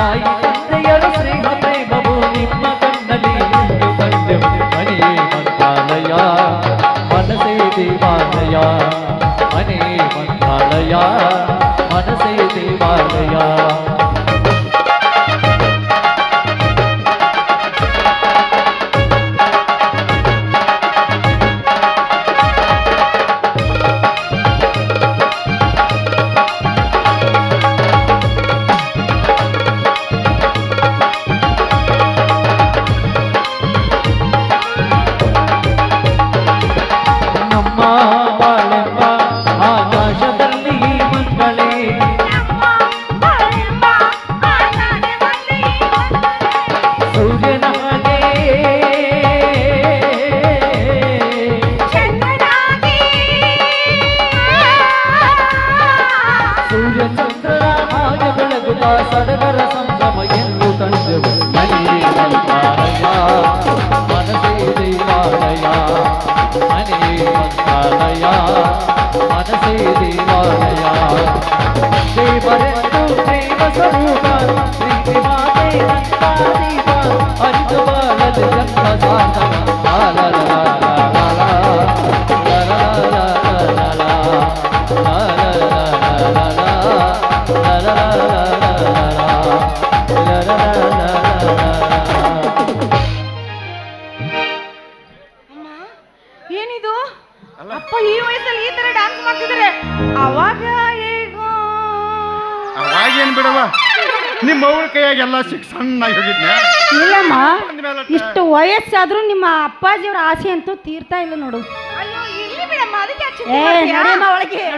ತಾಯಿ ತಂದೆಯರ ಸ್ನೇಹ ಪ್ರೇಮವು ನಿಮ್ಮ ಕಣ್ಣಲ್ಲಿ ಎಂದು ಕಂಡೆವು ಮನೆ ಮಂತ್ರಾಲಯ ಮನಸೇ ದೇವಾಲಯ ಮನೆ ಮಂತ್ರಾಲಯ ಮನಸೇ ದೇವಾಲಯ ಬೆಳಗುತ್ತ ಸಡಗರ ಸಂಭ್ರಮ ಎಂದು ಕಂಡೆವು ಮನೆ ಮಂತ್ರಾಲಯ ಮನಸೇ ದೇವಾಲಯ ಮನೆ ಮಂತ್ರಾಲಯ ಮನಸೇ ದೇವಾಲಯ ದೇವರೆಂದು ಪ್ರೇಮ ಸ್ವರೂಪ ಪ್ರೀತಿ ಮಾತೆ ನಂತ ದೀಪ ಅರಿತು ಬಾಳದ ಜನ್ಮ ಸಾಧನ ಏನಿದು? ಅಪ್ಪ ಈ ವಯಸ್ಸಲ್ಲಿ ಈ ತರ ಡ್ಯಾನ್ಸ್ ಮಾಡ್ತಿದ್ರೆ. ಅವಾಗ ಏನ್ ಅವಾಗೇನ್ ಬಿಡವ ನಿಮ್ಮ ಅವ್ರ ಕೈಯಾಗಿ ಎಲ್ಲ ಸಿಕ್ ಸಣ್ಣಾಗಿ ಇಲ್ಲಮ್ಮ ಇಷ್ಟು ವಯಸ್ಸಾದ್ರೂ ನಿಮ್ಮ ಅಪ್ಪಾಜಿಯವ್ರ ಆಸೆ ಅಂತೂ ತೀರ್ತಾ ಇಲ್ಲ ನೋಡು. ಅಯ್ಯೋ ಇಲ್ಲಿ ಬಿಡಮ್ಮ ಅದಕ್ಕೆ ಏ ನಡಿಯಮ್ಮ ಒಳಗೆ ನೋಡು